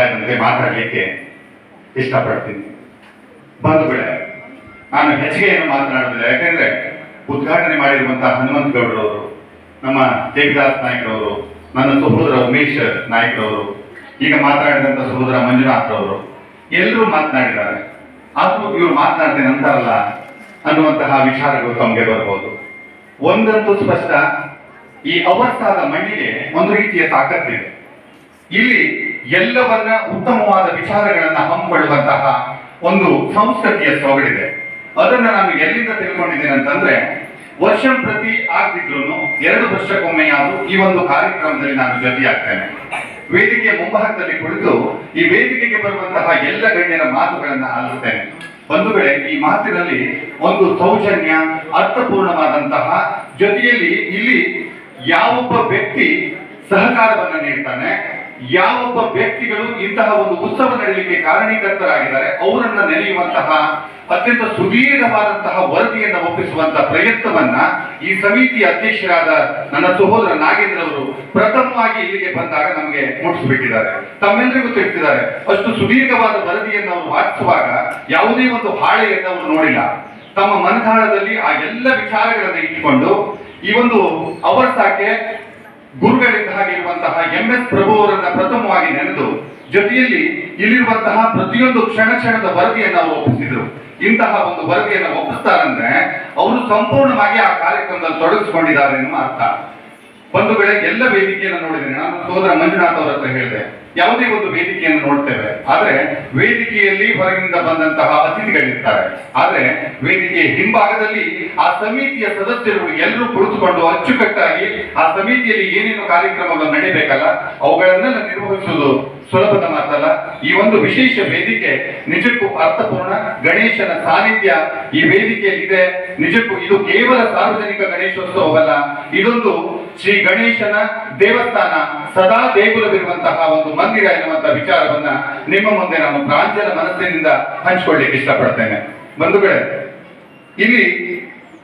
ಅಭಿಪ್ರಾಯದಂತೆ ಮಾತಾಡಲಿಕ್ಕೆ ಇಷ್ಟಪಡ್ತೀನಿ? ಬಂಧುಗಳೇ, ನಾನು ಹೆಚ್ಚಿಗೆ ಏನು ಮಾತನಾಡುದಿಲ್ಲ ಯಾಕಂದ್ರೆ ಉದ್ಘಾಟನೆ ಮಾಡಿರುವಂತಹ ಹನುಮಂತ ಗೌಡರವರು ನಮ್ಮ ದೇವಿದಾಸ್ ನಾಯ್ಕರವರು ನನ್ನ ಸಹೋದರ ಉಮೇಶ್ ನಾಯ್ಕರವರು ಈಗ ಮಾತನಾಡಿದಂಥ ಸಹೋದರ ಮಂಜುನಾಥ್ ಅವರು, ಎಲ್ಲರೂ ಮಾತನಾಡಿದ್ದಾರೆ. ಆದರೂ ಇವರು ಮಾತನಾಡ್ತೇನೆ ಅಂತಾರಲ್ಲ ಅನ್ನುವಂತಹ ವಿಚಾರಗಳು ತಮಗೆ ಬರಬಹುದು ಒಂದಂತೂ ಸ್ಪಷ್ಟ, ಈ ಅವಸ್ಥಾದ ಮಣ್ಣಿಗೆ ಒಂದು ರೀತಿಯ ತಾಕತ್ತಿದೆ. ಇಲ್ಲಿ ಎಲ್ಲವನ್ನ ಉತ್ತಮವಾದ ವಿಚಾರಗಳನ್ನ ಹಮ್ಮಿಕೊಳ್ಳುವಂತಹ ಒಂದು ಸಂಸ್ಕೃತಿಯ ಸೊಗಡಿದೆ ಅದನ್ನ ನಾನು ಎಲ್ಲಿಂದ ತಿಳ್ಕೊಂಡಿದ್ದೇನೆ ಅಂತಂದ್ರೆ, ವರ್ಷ ಪ್ರತಿ ಆಗ್ತಿದ್ರು ಎರಡು ವರ್ಷಕ್ಕೊಮ್ಮೆಯಾದ್ರೂ ಈ ಒಂದು ಕಾರ್ಯಕ್ರಮದಲ್ಲಿ ನಾನು ಜೊತೆಯಾಗ್ತೇನೆ. ವೇದಿಕೆಯ ಮುಂಭಾಗದಲ್ಲಿ ಕುಳಿತು ಈ ವೇದಿಕೆಗೆ ಬರುವಂತಹ ಎಲ್ಲ ಗಣ್ಯರ ಮಾತುಗಳನ್ನ ಆಲಿಸ್ತೇನೆ. ವೇಳೆ ಈ ಮಾತಿನಲ್ಲಿ ಒಂದು ಸೌಜನ್ಯ, ಅರ್ಥಪೂರ್ಣವಾದಂತಹ ಜೊತೆಯಲ್ಲಿ ಇಲ್ಲಿ ಯಾವೊಬ್ಬ ವ್ಯಕ್ತಿ ಸಹಕಾರವನ್ನ ನೀಡ್ತಾನೆ ಯಾವೊಬ್ಬ ವ್ಯಕ್ತಿಗಳು ಇಂತಹ ಒಂದು ಉತ್ಸವ ನಡೆಯಲಿಕ್ಕೆ ಕಾರಣೀಕರ್ತರಾಗಿದ್ದಾರೆ, ಅವರನ್ನ ನೆನೆಯುವಂತಹ ಅತ್ಯಂತ ಸುದೀರ್ಘವಾದಂತಹ ವರದಿಯನ್ನ ಒಪ್ಪಿಸುವಂತಹ ಪ್ರಯತ್ನವನ್ನ ಈ ಸಮಿತಿಯ ಅಧ್ಯಕ್ಷರಾದ ನನ್ನ ಸಹೋದರ ನಾಗೇಂದ್ರ ಅವರು ಪ್ರಥಮವಾಗಿ ಇಲ್ಲಿಗೆ ಬಂದಾಗ ನಮಗೆ ಮುಟ್ಟಿಸ್ಬಿಟ್ಟಿದ್ದಾರೆ. ತಮ್ಮೆಲ್ಲರಿಗೂ ತಿಳಿಸಿದ್ದಾರೆ, ಅಷ್ಟು ಸುದೀರ್ಘವಾದ ವರದಿಯನ್ನು ಅವರು ವಾಚಿಸುವಾಗ ಯಾವುದೇ ಒಂದು ಹಾಳೆಯನ್ನು ಅವರು ನೋಡಿಲ್ಲ. ತಮ್ಮ ಮನದಾಳದಲ್ಲಿ ಆ ಎಲ್ಲ ವಿಚಾರಗಳನ್ನ ಇಟ್ಟುಕೊಂಡು ಈ ಒಂದು ಅವಸ್ಥಾಕ್ಕೆ ಗುರುಗಳಿಂದ ಇರುವಂತಹ ಎಂ ಎಸ್ ಪ್ರಭು ಅವರನ್ನ ಪ್ರಥಮವಾಗಿ ನೆನೆದು ಜೊತೆಯಲ್ಲಿ ಇಲ್ಲಿರುವಂತಹ ಪ್ರತಿಯೊಂದು ಕ್ಷಣ ಕ್ಷಣದ ವರದಿಯನ್ನ ಅವರು ಒಪ್ಪಿಸಿದ್ರು. ಇಂತಹ ಒಂದು ವರದಿಯನ್ನ ಒಪ್ಪಿಸ್ತಾರಂದ್ರೆ, ಅವರು ಸಂಪೂರ್ಣವಾಗಿ ಆ ಕಾರ್ಯಕ್ರಮದಲ್ಲಿ ತೊಡಗಿಸಿಕೊಂಡಿದ್ದಾರೆ ಎನ್ನುವ ಅರ್ಥ. ಬಂಧುಗಳೇ ಎಲ್ಲ ವೇದಿಕೆಯನ್ನು ನೋಡಿದ್ದೇನೆ ನಾನು ಸೋದರ ಮಂಜುನಾಥ್ ಅವರ ಹತ್ರ ಹೇಳಿದೆ, ಯಾವುದೇ ಒಂದು ವೇದಿಕೆಯನ್ನು ನೋಡ್ತೇವೆ. ಆದ್ರೆ ವೇದಿಕೆಯಲ್ಲಿ ಹೊರಗಿನಿಂದ ಬಂದಂತಹ ಅತಿಥಿಗಳಿರ್ತಾರೆ. ಆದ್ರೆ ವೇದಿಕೆಯ ಹಿಂಭಾಗದಲ್ಲಿ ಆ ಸಮಿತಿಯ ಸದಸ್ಯರು ಎಲ್ಲರೂ ಕುಳಿತುಕೊಂಡು ಅಚ್ಚುಕಟ್ಟಾಗಿ ಆ ಸಮಿತಿಯಲ್ಲಿ ಏನೇನು ಕಾರ್ಯಕ್ರಮಗಳು ನಡೀಬೇಕಲ್ಲ, ಅವುಗಳನ್ನೆಲ್ಲ ನಿರ್ವಹಿಸುವುದು ಸುಲಭದ ಮಾತಲ್ಲ. ಈ ಒಂದು ವಿಶೇಷ ವೇದಿಕೆ ನಿಜಕ್ಕೂ ಅರ್ಥಪೂರ್ಣ. ಗಣೇಶನ ಸಾನ್ನಿಧ್ಯ ಈ ವೇದಿಕೆಯಲ್ಲಿದೆ. ನಿಜಕ್ಕೂ ಇದು ಕೇವಲ ಸಾರ್ವಜನಿಕ ಗಣೇಶೋತ್ಸವವಲ್ಲ. ಇದೊಂದು ಶ್ರೀ ಗಣೇಶನ ದೇವಸ್ಥಾನ. ಸದಾ ದೇಗುಲವಿರುವಂತಹ ಒಂದು ಮಂದಿರ ಎನ್ನುವಂತಹ ವಿಚಾರವನ್ನ ನಿಮ್ಮ ಮುಂದೆ ನಾನು ಪ್ರಾಂಜಲ ಮನಸ್ಸಿನಿಂದ ಹಂಚಿಕೊಳ್ಳಿಕ್ಕೆ ಇಷ್ಟಪಡ್ತೇನೆ. ಬಂಧುಗಳೇ, ಇಲ್ಲಿ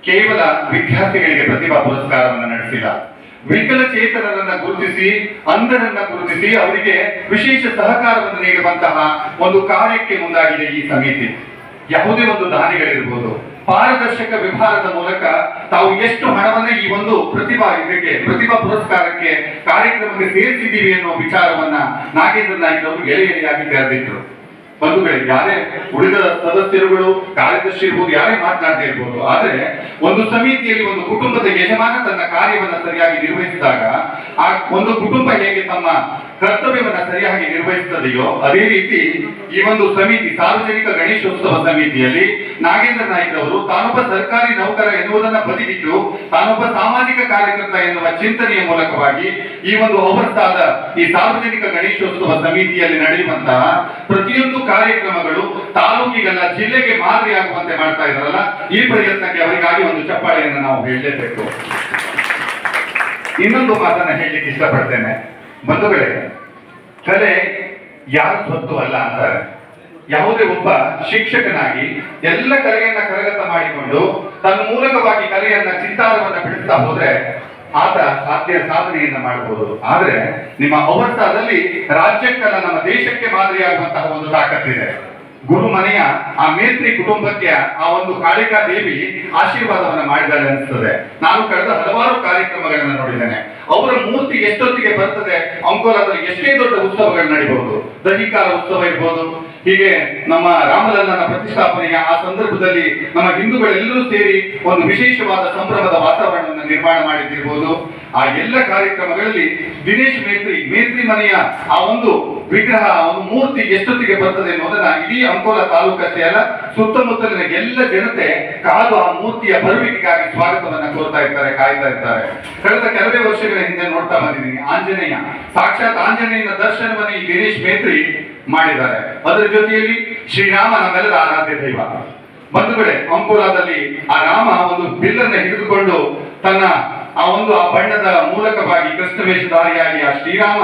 ಕೇವಲ ವಿದ್ಯಾರ್ಥಿಗಳಿಗೆ ಪ್ರತಿಭಾ ಪುರಸ್ಕಾರವನ್ನು ನಡೆಸಿಲ್ಲ. ವಿಕಲಚೇತನರನ್ನ ಗುರುತಿಸಿ, ಅಂಧರನ್ನ ಗುರುತಿಸಿ ಅವರಿಗೆ ವಿಶೇಷ ಸಹಕಾರವನ್ನು ನೀಡುವಂತಹ ಒಂದು ಕಾರ್ಯಕ್ಕೆ ಮುಂದಾಗಿದೆ ಈ ಸಮಿತಿ. ಯಾವುದೇ ಒಂದು ದಾನಿಗಳಿರ್ಬೋದು. ಪಾರದರ್ಶಕ ವಿಭಾಗದ ಮೂಲಕ ತಾವು ಎಷ್ಟು ಹಣವನ್ನ ಈ ಒಂದು ಪ್ರತಿಭಾ ಇದಕ್ಕೆ, ಪ್ರತಿಭಾ ಪುರಸ್ಕಾರಕ್ಕೆ ಕಾರ್ಯಕ್ರಮಕ್ಕೆ ಸೇರಿಸಿದ್ದೀವಿ ಅನ್ನೋ ವಿಚಾರವನ್ನ ನಾಗೇಂದ್ರ ನಾಯ್ಕ ಅವರು ಎಳೆ ಎಳೆಯಾಗಿ ಬಂಧುಗಳೇ, ಯಾರೇ ಉಳಿದ ಸದಸ್ಯರುಗಳು, ಕಾರ್ಯದರ್ಶಿ ಇರ್ಬೋದು, ಯಾರೇ ಮಾತನಾಡದೇ ಇರ್ಬೋದು, ಆದ್ರೆ ಒಂದು ಸಮಿತಿಯಲ್ಲಿ ಒಂದು ಕುಟುಂಬದ ಯಜಮಾನ ತನ್ನ ಕಾರ್ಯವನ್ನ ಸರಿಯಾಗಿ ನಿರ್ವಹಿಸಿದಾಗ ಆ ಒಂದು ಕುಟುಂಬ ಹೇಗೆ ತಮ್ಮ ಕರ್ತವ್ಯವನ್ನ ಸರಿಯಾಗಿ ನಿರ್ವಹಿಸುತ್ತದೆಯೋ, ಅದೇ ರೀತಿ ಈ ಒಂದು ಸಮಿತಿ, ಸಾರ್ವಜನಿಕ ಗಣೇಶೋತ್ಸವ ಸಮಿತಿಯಲ್ಲಿ ನಾಗೇಂದ್ರ ನಾಯ್ಕ ಅವರು ತಾನೊಬ್ಬ ಸರ್ಕಾರಿ ನೌಕರ ಎನ್ನುವುದನ್ನ ಬದಿಗಿಟ್ಟು, ತಾನೊಬ್ಬ ಸಾಮಾಜಿಕ ಕಾರ್ಯಕರ್ತ ಎನ್ನುವ ಚಿಂತನೆಯ ಮೂಲಕವಾಗಿ ಈ ಒಂದು ಅವಸ್ಥಾದ ಈ ಸಾರ್ವಜನಿಕ ಗಣೇಶೋತ್ಸವ ಸಮಿತಿಯಲ್ಲಿ ನಡೆಯುವಂತಹ ಪ್ರತಿಯೊಂದು ಕಾರ್ಯಕ್ರಮಗಳು ತಾಲೂಕಿಗೆಲ್ಲ ಜಿಲ್ಲೆಗೆ ಮಾದರಿಯಾಗುವಂತೆ ಮಾಡ್ತಾ ಇದ್ರಲ್ಲ ಈ ಪ್ರಯತ್ನಕ್ಕೆ ಅವರಿಗಾಗಿ ಒಂದು ಚಪ್ಪಾಳೆಯನ್ನು ನಾವು ಹೇಳಲೇಬೇಕು. ಇನ್ನೊಂದು ಮಾತನ್ನ ಹೇಳಲಿಕ್ಕೆ ಇಷ್ಟಪಡ್ತೇನೆ. ಬಂಧುಗಳೇ ಕಲೆ ಯಾರು ಸ್ವತ್ತು ಅಲ್ಲ ಅಂತಾರೆ ಯಾವುದೇ ಒಬ್ಬ ಶಿಕ್ಷಕನಾಗಿ ಎಲ್ಲ ಕಲೆಯನ್ನ ಕರಗತ ಮಾಡಿಕೊಂಡು ತನ್ನ ಮೂಲಕವಾಗಿ ಕಲೆಯನ್ನ ಚಿಂತಾರವನ್ನ ಬಿಡಿಸ್ತಾ ಹೋದ್ರೆ ಆತ ಸಾಧ್ಯ ಸಾಧನೆಯನ್ನ ಮಾಡಬಹುದು ಆದ್ರೆ ನಿಮ್ಮ ಅವಸ್ಥಾದಲ್ಲಿ ರಾಜ್ಯಕ್ಕಲ್ಲ, ನಮ್ಮ ದೇಶಕ್ಕೆ ಮಾದರಿಯಾಗುವಂತಹ ಒಂದು ತಾಕತ್ತಿದೆ. ಗುರು ಮನೆಯ ಆ ಮೇತ್ರಿ ಕುಟುಂಬಕ್ಕೆ ಆ ಒಂದು ಕಾಳಿಕಾ ದೇವಿ ಆಶೀರ್ವಾದವನ್ನ ಮಾಡಿದ್ದಾಳೆ ಅನಿಸ್ತದೆ. ನಾನು ಕಳೆದ ಹಲವಾರು ಕಾರ್ಯಕ್ರಮಗಳನ್ನ ನೋಡಿದ್ದೇನೆ. ಅವರ ಮೂರ್ತಿ ಎಷ್ಟೊತ್ತಿಗೆ ಬರ್ತದೆ? ಅಂಕೋಲಾದಲ್ಲಿ ಎಷ್ಟೇ ದೊಡ್ಡ ಉತ್ಸವಗಳು ನಡೀಬಹುದು. ದಹಿಕಾರ ಉತ್ಸವ ಇರ್ಬೋದು. ಹೀಗೆ ನಮ್ಮ ರಾಮಲಲ್ಲನ ಪ್ರತಿಷ್ಠಾಪನೆಯ ಆ ಸಂದರ್ಭದಲ್ಲಿ ನಮ್ಮ ಹಿಂದೂಗಳೆಲ್ಲರೂ ಸೇರಿ ಒಂದು ವಿಶೇಷವಾದ ಸಂಭ್ರಮದ ವಾತಾವರಣವನ್ನು ನಿರ್ಮಾಣ ಮಾಡಿದ್ದಿರ್ಬೋದು. ಆ ಎಲ್ಲ ಕಾರ್ಯಕ್ರಮಗಳಲ್ಲಿ ದಿನೇಶ್ ಮೇತ್ರಿ ಮೇತ್ರಿ ಮನೆಯ ಆ ಒಂದು ವಿಗ್ರಹ ಒಂದು ಮೂರ್ತಿ ಎಷ್ಟೊತ್ತಿಗೆ ಬರ್ತದೆ ಅನ್ನೋದನ್ನ ಇಡೀ ಅಂಕೋಲ ತಾಲೂಕಷ್ಟೇ ಅಲ್ಲ, ಸುತ್ತಮುತ್ತಲಿನ ಎಲ್ಲ ಜನತೆ ಕಾದು ಆ ಮೂರ್ತಿಯ ಬರುವಿಕೆಗಾಗಿ ಸ್ವಾಗತವನ್ನ ಕೋರ್ತಾ ಇರ್ತಾರೆ, ಕಾಯ್ತಾ ಇರ್ತಾರೆ. ಕಳೆದ ಕೆಲವೇ ವರ್ಷಗಳ ಹಿಂದೆ ನೋಡ್ತಾ ಬಂದಿದ್ದೀನಿ. ಆಂಜನೇಯ, ಸಾಕ್ಷಾತ್ ಆಂಜನೇಯನ ದರ್ಶನವನ್ನು ಈ ಗಿರೀಶ್ ಮೇತ್ರಿ ಮಾಡಿದ್ದಾರೆ. ಅದರ ಜೊತೆಯಲ್ಲಿ ಶ್ರೀರಾಮ ನಮ್ಮೆಲ್ಲರ ಆರಾಧ್ಯ ದೈವ. ಬಂಧುಗಳೇ ಅಂಕೋಲಾದಲ್ಲಿ ಆ ರಾಮ ಒಂದು ಬಿಲ್ಲನ್ನು ಹಿಡಿದುಕೊಂಡು ತನ್ನ ಆ ಒಂದು ಆ ಬಣ್ಣದ ಮೂಲಕವಾಗಿ ಕೃಷ್ಣ ವೇಷಧಾರಿಯಾಗಿ ಆ ಶ್ರೀರಾಮ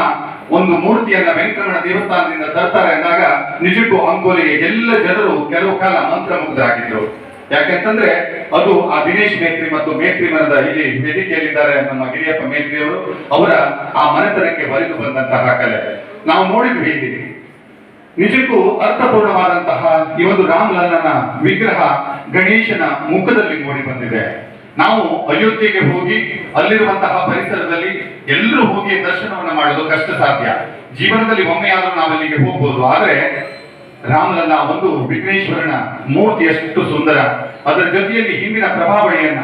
ಒಂದು ಮೂರ್ತಿಯನ್ನ ವೆಂಕಟರಮಣ ದೇವಸ್ಥಾನದಿಂದ ತರ್ತಾರೆ ಅಂದಾಗ ನಿಜಕ್ಕೂ ಅಂಕೋಲೆಗೆ ಎಲ್ಲ ಜನರು ಕೆಲವು ಕಾಲ ಮಂತ್ರಮುಗ್ಧರಾಗಿದ್ರು. ಯಾಕೆಂತಂದ್ರೆ ಅದು ಆ ದಿನೇಶ್ ಮೇತ್ರಿ ಮತ್ತು ಮೇತ್ರಿ ಮನದ ಇಲ್ಲಿ ವೇದಿಕೆಯಲ್ಲಿದ್ದಾರೆ ನಮ್ಮ ಗಿರಿಯಪ್ಪ ಮೇತ್ರಿ ಅವರು ಅವರ ಆ ಮನೆತನಕ್ಕೆ ಬರೆದು ಬಂದಂತಹ ಕಲೆ. ನಾವು ನೋಡಿದ್ವಿ ಇಲ್ಲಿ. ನಿಜಕ್ಕೂ ಅರ್ಥಪೂರ್ಣವಾದಂತಹ ಈ ಒಂದು ರಾಮಲಲ್ಲನ ವಿಗ್ರಹ ಗಣೇಶನ ಮುಖದಲ್ಲಿ ಮೂಡಿ ಬಂದಿದೆ. ನಾವು ಅಯೋಧ್ಯೆಗೆ ಹೋಗಿ ಅಲ್ಲಿರುವಂತಹ ಪರಿಸರದಲ್ಲಿ ಎಲ್ಲರೂ ಹೋಗಿ ದರ್ಶನವನ್ನ ಮಾಡೋದು ಕಷ್ಟ ಸಾಧ್ಯ. ಜೀವನದಲ್ಲಿ ಒಮ್ಮೆಯಾದರೂ ನಾವಲ್ಲಿಗೆ ಹೋಗ್ಬೋದು. ಆದ್ರೆ ರಾಮಲಲ್ಲ ಒಂದು ವಿಘ್ನೇಶ್ವರನ ಮೂರ್ತಿ ಎಷ್ಟು ಸುಂದರ. ಅದರ ಜೊತೆಯಲ್ಲಿ ಹಿಂದಿನ ಪ್ರಭಾವಳಿಯನ್ನ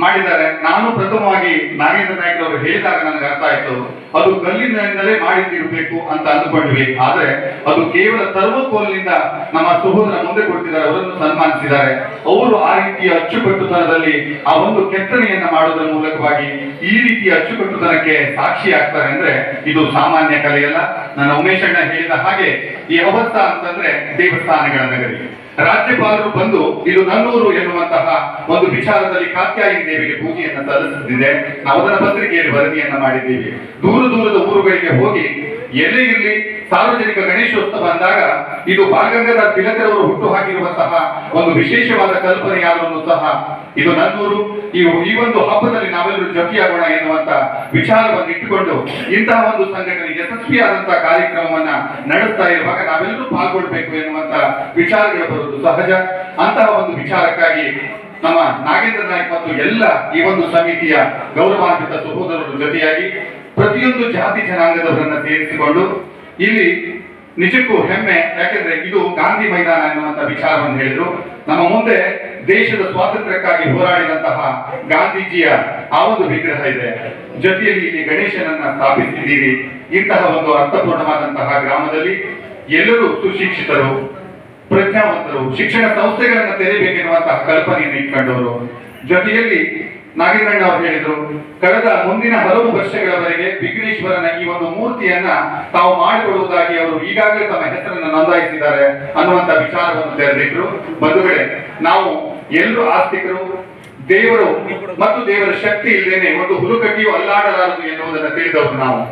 ಮಾಡಿದ್ದಾರೆ. ನಾನು ಪ್ರಥಮವಾಗಿ ನಾಗೇಂದ್ರ ನಾಯ್ಕ ಅವರು ಹೇಳಿದಾಗ ನನಗೆ ಅರ್ಥ ಆಯ್ತು. ಅದು ಕಲ್ಲಿನಿಂದಲೇ ಮಾಡಿದ್ದಿರಬೇಕು ಅಂತ ಅಂದುಕೊಂಡ್ವಿ. ಆದ್ರೆ ಅದು ಕೇವಲ ಥರ್ಮೋಕೋಲ್ನಿಂದ ನಮ್ಮ ಸಹೋದರ ಮುಂದೆ ಕೊಡ್ತಿದ್ದಾರೆ. ಅವರನ್ನು ಸನ್ಮಾನಿಸಿದ್ದಾರೆ. ಅವರು ಆ ರೀತಿಯ ಅಚ್ಚುಕಟ್ಟುತನದಲ್ಲಿ ಆ ಒಂದು ಕೆತ್ತನೆಯನ್ನ ಮಾಡೋದ್ರ ಮೂಲಕವಾಗಿ ಈ ರೀತಿಯ ಅಚ್ಚುಕಟ್ಟುತನಕ್ಕೆ ಸಾಕ್ಷಿ ಆಗ್ತಾರೆ ಅಂದ್ರೆ ಇದು ಸಾಮಾನ್ಯ ಕಲೆಯಲ್ಲ. ನನ್ನ ಉಮೇಶಣ್ಣ ಹೇಳಿದ ಹಾಗೆ ಈ ಅವಸ್ಥಾ ಅಂತಂದ್ರೆ ದೇವಸ್ಥಾನಗಳ ನಗರಿ. ರಾಜ್ಯಪಾಲರು ಬಂದು, ಇದು ನನ್ನೂರು ಎನ್ನುವಂತಹ ಒಂದು ವಿಚಾರದಲ್ಲಿ ಕಾತ್ಯಾಯಿ ದೇವಿಗೆ ಪೂಜೆಯನ್ನು ಸಲ್ಲಿಸುತ್ತಿದೆ. ನಾವು ಅದರ ಪತ್ರಿಕೆಯಲ್ಲಿ ವರದಿಯನ್ನ ಮಾಡಿದ್ದೀವಿ. ದೂರ ದೂರದ ಊರುಗಳಿಗೆ ಹೋಗಿ, ಎಲ್ಲಿ ಇರಲಿ? ಸಾರ್ವಜನಿಕ ಗಣೇಶೋತ್ಸವ ಅಂದಾಗ ಇದು ಭಾಗಂಗನ ತಿಲಕರವರು ಹುಟ್ಟು ಹಾಕಿರುವಂತಹ ಒಂದು ವಿಶೇಷವಾದ ಕಲ್ಪನೆಯಾದರೂ ಸಹ ಇದು ನನ್ನೂರು. ಈ ಈ ಒಂದು ಹಬ್ಬದಲ್ಲಿ ನಾವೆಲ್ಲರೂ ಜೊತೆಯಾಗೋಣ ಎನ್ನುವಂತ ವಿಚಾರವನ್ನು ಇಟ್ಟುಕೊಂಡು ಇಂತಹ ಒಂದು ಸಂಘಟನೆ ಯಶಸ್ವಿಯಾದಂತಹ ಕಾರ್ಯಕ್ರಮವನ್ನ ನಡೆಸ್ತಾ ಇರುವಾಗ ನಾವೆಲ್ಲರೂ ಪಾಲ್ಗೊಳ್ಬೇಕು ಎನ್ನುವಂತ ವಿಚಾರಗಳು ಬರುವುದು ಸಹಜ. ಅಂತಹ ಒಂದು ವಿಚಾರಕ್ಕಾಗಿ ನಮ್ಮ ನಾಗೇಂದ್ರ ನಾಯ್ಕ ಮತ್ತು ಎಲ್ಲ ಈ ಒಂದು ಸಮಿತಿಯ ಗೌರವಾನ್ವಿತ ಸಹೋದರರು ಜೊತೆಯಾಗಿ ಪ್ರತಿಯೊಂದು ಜಾತಿ ಜನಾಂಗದವರನ್ನ ಸೇರಿಸಿಕೊಂಡು ಇಲ್ಲಿ ನಿಜಕ್ಕೂ ಹೆಮ್ಮೆ, ಯಾಕೆಂದ್ರೆ ಇದು ಗಾಂಧಿ ಮೈದಾನ ಎನ್ನುವಂತ ವಿಚಾರವನ್ನು ಹೇಳಿದ್ರು. ನಮ್ಮ ಮುಂದೆ ದೇಶದ ಸ್ವಾತಂತ್ರ್ಯಕ್ಕಾಗಿ ಹೋರಾಡಿದಂತಹ ಗಾಂಧೀಜಿಯ ಆ ಒಂದು ವಿಗ್ರಹ ಇದೆ. ಜೊತೆಯಲ್ಲಿ ಇಲ್ಲಿ ಗಣೇಶನನ್ನ ಸ್ಥಾಪಿಸಿದ್ದೀರಿ ಇಂತಹ ಒಂದು ಅರ್ಥಪೂರ್ಣವಾದಂತಹ ಗ್ರಾಮದಲ್ಲಿ ಎಲ್ಲರೂ ಸುಶಿಕ್ಷಿತರು, ಪ್ರಜ್ಞಾವಂತರು, ಶಿಕ್ಷಣ ಸಂಸ್ಥೆಗಳನ್ನ ತೆರೆಯಬೇಕೆನ್ನುವಂತಹ ಕಲ್ಪನೆಯನ್ನು ಇಟ್ಕೊಂಡವರು. ಜೊತೆಯಲ್ಲಿ ನಾಗೇಂದ್ರಣ್ಣ ಅವರು ಹೇಳಿದ್ರು, ಕಳೆದ ಮುಂದಿನ ಹಲವು ವರ್ಷಗಳವರೆಗೆ ವಿಘ್ನೇಶ್ವರನ ಈ ಒಂದು ಮೂರ್ತಿಯನ್ನ ತಾವು ಮಾಡಿಕೊಳ್ಳುವುದಾಗಿ ಅವರು ಈಗಾಗಲೇ ತಮ್ಮ ಹೆಸರನ್ನು ನೋಂದಾಯಿಸಿದ್ದಾರೆ ಅನ್ನುವಂತ ವಿಚಾರವನ್ನು ತೆರೆದಿದ್ರು ಬಂಧುಗಳೇ, ನಾವು ಎಲ್ಲರೂ ಆಸ್ತಿಕರು, ದೇವರು ಮತ್ತು ದೇವರ ಶಕ್ತಿ ಇಲ್ಲದೇನೆ ಒಂದು ಹುಲುಕಟ್ಟಿಯು ಅಲ್ಲಾಡಲಾರದು ಎನ್ನುವುದನ್ನು ತಿಳಿದವರು ನಾವು.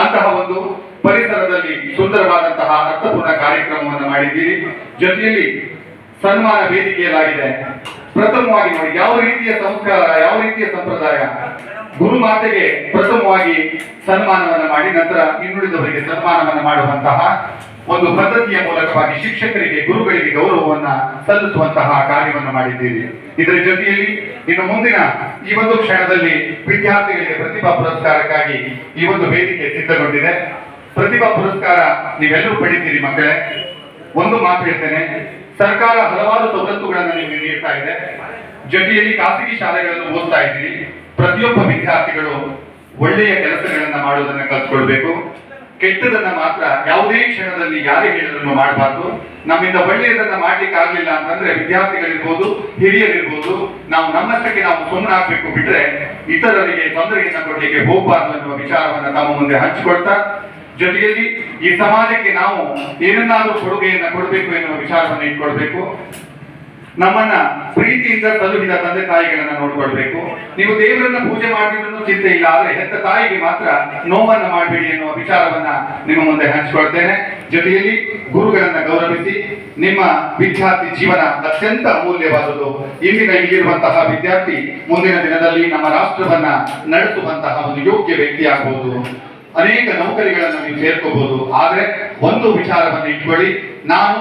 ಅಂತಹ ಒಂದು ಪರಿಸರದಲ್ಲಿ ಸುಂದರವಾದಂತಹ ಅರ್ಥಪೂರ್ಣ ಕಾರ್ಯಕ್ರಮವನ್ನು ಮಾಡಿದ್ದೀರಿ. ಜೊತೆಯಲ್ಲಿ ಸನ್ಮಾನ ವೇದಿಕೆಯಲ್ಲಾಗಿದೆ. ಪ್ರಥಮವಾಗಿ ನೋಡಿ, ಯಾವ ರೀತಿಯ ಸಂಸ್ಕಾರ, ಯಾವ ರೀತಿಯ ಸಂಪ್ರದಾಯ? ಗುರು ಮಾತೆಗೆ ಪ್ರಥಮವಾಗಿ ಸನ್ಮಾನವನ್ನ ಮಾಡಿ, ನಂತರ ಇನ್ನುಳಿದವರಿಗೆ ಸನ್ಮಾನವನ್ನ ಮಾಡುವಂತಹ ಒಂದು ಪದ್ಧತಿಯ ಮೂಲಕವಾಗಿ ಶಿಕ್ಷಕರಿಗೆ, ಗುರುಗಳಿಗೆ ಗೌರವವನ್ನ ಸಲ್ಲಿಸುವಂತಹ ಕಾರ್ಯವನ್ನು ಮಾಡಿದ್ದೀರಿ. ಇದರ ಜೊತೆಯಲ್ಲಿ ಇನ್ನು ಮುಂದಿನ ಈ ಒಂದು ಕ್ಷಣದಲ್ಲಿ ವಿದ್ಯಾರ್ಥಿಗಳಿಗೆ ಪ್ರತಿಭಾ ಪುರಸ್ಕಾರಕ್ಕಾಗಿ ಈ ಒಂದು ವೇದಿಕೆ ಸಿದ್ಧಗೊಂಡಿದೆ. ಪ್ರತಿಭಾ ಪುರಸ್ಕಾರ ನೀವೆಲ್ಲರೂ ಪಡಿತೀರಿ ಮಕ್ಕಳೇ. ಒಂದು ಮಾತು ಹೇಳ್ತೇನೆ. ಸರ್ಕಾರ ಹಲವಾರು ಸವಲತ್ತುಗಳನ್ನು ನಿಮಗೆ ನೀಡ್ತಾ ಇದೆ. ಜೊತೆಯಲ್ಲಿ ಖಾಸಗಿ ಶಾಲೆಗಳನ್ನು ಓದ್ತಾ ಇದ್ದೀರಿ. ಪ್ರತಿಯೊಬ್ಬ ವಿದ್ಯಾರ್ಥಿಗಳು ಒಳ್ಳೆಯ ಕೆಲಸಗಳನ್ನ ಮಾಡೋದನ್ನ ಕಲ್ತ್ಕೊಳ್ಬೇಕು. ಕೆಟ್ಟದನ್ನ ಮಾತ್ರ ಯಾವುದೇ ಕ್ಷಣದಲ್ಲಿ ಯಾರೇ ಹೇಳಿದ್ರು ಮಾಡಬಾರ್ದು. ನಮ್ಮಿಂದ ಒಳ್ಳೆಯದನ್ನ ಮಾಡ್ಲಿಕ್ಕೆ ಆಗ್ಲಿಲ್ಲ ಅಂತಂದ್ರೆ ವಿದ್ಯಾರ್ಥಿಗಳಿರ್ಬೋದು, ಹಿರಿಯರಿರ್ಬೋದು, ನಾವು ನಮ್ಮಷ್ಟಕ್ಕೆ ನಾವು ಸುಮ್ಮನೆ ಆಗ್ಬೇಕು ಬಿಟ್ರೆ ಇತರರಿಗೆ ತೊಂದರೆಯನ್ನ ಕೊಡ್ಲಿಕ್ಕೆ ಹೋಗ್ಬಾರ್ದು ಅನ್ನುವ ವಿಚಾರವನ್ನ ತಮ್ಮ ಮುಂದೆ ಹಂಚಿಕೊಳ್ತಾ ಜೊತೆಯಲ್ಲಿ ಈ ಸಮಾಜಕ್ಕೆ ನಾವು ಏನನ್ನಾದ್ರೂ ಕೊಡುಗೆಯನ್ನ ಕೊಡಬೇಕು ಎನ್ನುವ ವಿಚಾರವನ್ನು ಇಟ್ಕೊಳ್ಬೇಕು. ನಮ್ಮನ್ನ ಪ್ರೀತಿಯಿಂದ ತಲುಪಿದ ತಂದೆ ತಾಯಿಗಳನ್ನ ನೋಡ್ಕೊಳ್ಬೇಕು. ನೀವು ದೇವರನ್ನ ಪೂಜೆ ಮಾಡಿದ್ರು ಚಿಂತೆ ಇಲ್ಲ, ಆದ್ರೆ ಹೆತ್ತ ತಾಯಿಗೆ ಮಾತ್ರ ನೋವನ್ನ ಮಾಡಬೇಡಿ ಎನ್ನುವ ವಿಚಾರವನ್ನ ನಿಮ್ಮ ಮುಂದೆ ಹಂಚಿಕೊಳ್ತೇನೆ. ಜೊತೆಯಲ್ಲಿ ಗುರುಗಳನ್ನ ಗೌರವಿಸಿ, ನಿಮ್ಮ ವಿದ್ಯಾರ್ಥಿ ಜೀವನ ಅತ್ಯಂತ ಅಮೂಲ್ಯವಾದುದು. ಇಂದಿನ ಇಲ್ಲಿರುವಂತಹ ವಿದ್ಯಾರ್ಥಿ ಮುಂದಿನ ದಿನದಲ್ಲಿ ನಮ್ಮ ರಾಷ್ಟ್ರವನ್ನ ನಡೆಸುವಂತಹ ಒಂದು ಯೋಗ್ಯ ವ್ಯಕ್ತಿ ಆಗಬಹುದು ಅನೇಕ ನೌಕರಿಗಳನ್ನು ನೀವು ಸೇರ್ಕೋಬಹುದು ಆದ್ರೆ ಒಂದು ವಿಚಾರವನ್ನು ಇಟ್ಕೊಳ್ಳಿ. ನಾನು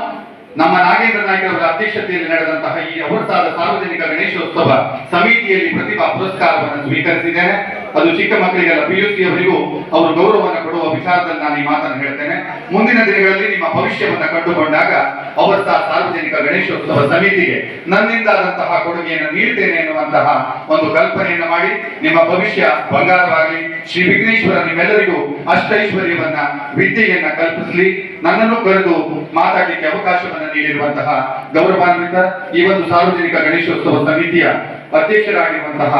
ನಮ್ಮ ನಾಗೇಂದ್ರ ನಾಯ್ಕ ಅವರ ಅಧ್ಯಕ್ಷತೆಯಲ್ಲಿ ನಡೆದಂತಹ ಈ ಅವರ್ಸಾದ ಸಾರ್ವಜನಿಕ ಗಣೇಶೋತ್ಸವ ಸಮಿತಿಯಲ್ಲಿ ಪ್ರತಿಭಾ ಪುರಸ್ಕಾರವನ್ನು ಸ್ವೀಕರಿಸಿದ್ದೇನೆ. ಅದು ಚಿಕ್ಕ ಮಕ್ಕಳಿಗೆಲ್ಲ ಪಿ ಯು ಸಿ ಅವರಿಗೂ ಅವರು ಗೌರವವನ್ನು ಕೊಡುವ ವಿಚಾರದಲ್ಲಿ ನಾನು ಈ ಮಾತನ್ನು ಹೇಳ್ತೇನೆ. ಮುಂದಿನ ದಿನಗಳಲ್ಲಿ ನಿಮ್ಮ ಭವಿಷ್ಯವನ್ನು ಕಂಡುಕೊಂಡಾಗ ಅವರ ಸಾರ್ವಜನಿಕ ಗಣೇಶೋತ್ಸವ ಸಮಿತಿಗೆ ನನ್ನಿಂದಾದಂತಹ ಕೊಡುಗೆಯನ್ನು ನೀಡ್ತೇನೆ ಎನ್ನುವಂತಹ ಒಂದು ಕಲ್ಪನೆಯನ್ನು ಮಾಡಿ, ನಿಮ್ಮ ಭವಿಷ್ಯ ಬಂಗಾರವಾಗಿ ಶ್ರೀ ವಿಘ್ನೇಶ್ವರ ನಿಮ್ಮೆಲ್ಲರಿಗೂ ಅಷ್ಟೈಶ್ವರ್ಯವನ್ನ, ವಿದ್ಯೆಯನ್ನ ಕಲ್ಪಿಸಲಿ. ನನ್ನನ್ನು ಕರೆದು ಮಾತಾಡಲಿಕ್ಕೆ ಅವಕಾಶವನ್ನು ನೀಡಿರುವಂತಹ ಗೌರವಾನ್ವಿತ ಈ ಒಂದು ಸಾರ್ವಜನಿಕ ಗಣೇಶೋತ್ಸವ ಸಮಿತಿಯ ಅಧ್ಯಕ್ಷರಾಗಿರುವಂತಹ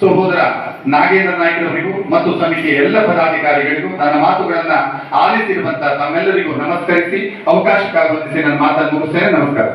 ಸಹೋದರ ನಾಗೇಂದ್ರ ನಾಯ್ಕರವರಿಗೂ ಮತ್ತು ಸಮಿತಿಯ ಎಲ್ಲ ಪದಾಧಿಕಾರಿಗಳಿಗೂ ನನ್ನ ಮಾತುಗಳನ್ನ ಆಲಿಸಿರುವಂತಹ ತಮ್ಮೆಲ್ಲರಿಗೂ ನಮಸ್ಕರಿಸಿ ಅವಕಾಶಕ್ಕಾಗಿ ನನ್ನ ಮಾತನ್ನು ಮುಗಿಸ್ತೇನೆ. ನಮಸ್ಕಾರ.